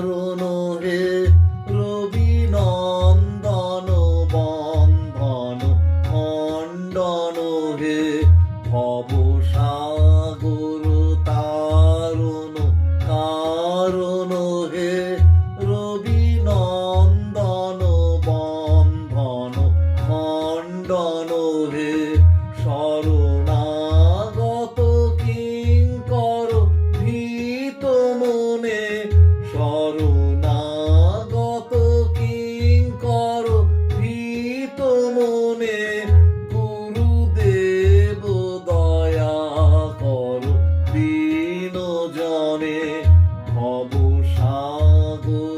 চরণ হে রবি নন্দন বন্ধন খণ্ডন হে ভব সাগর তারণ কারণ Oh.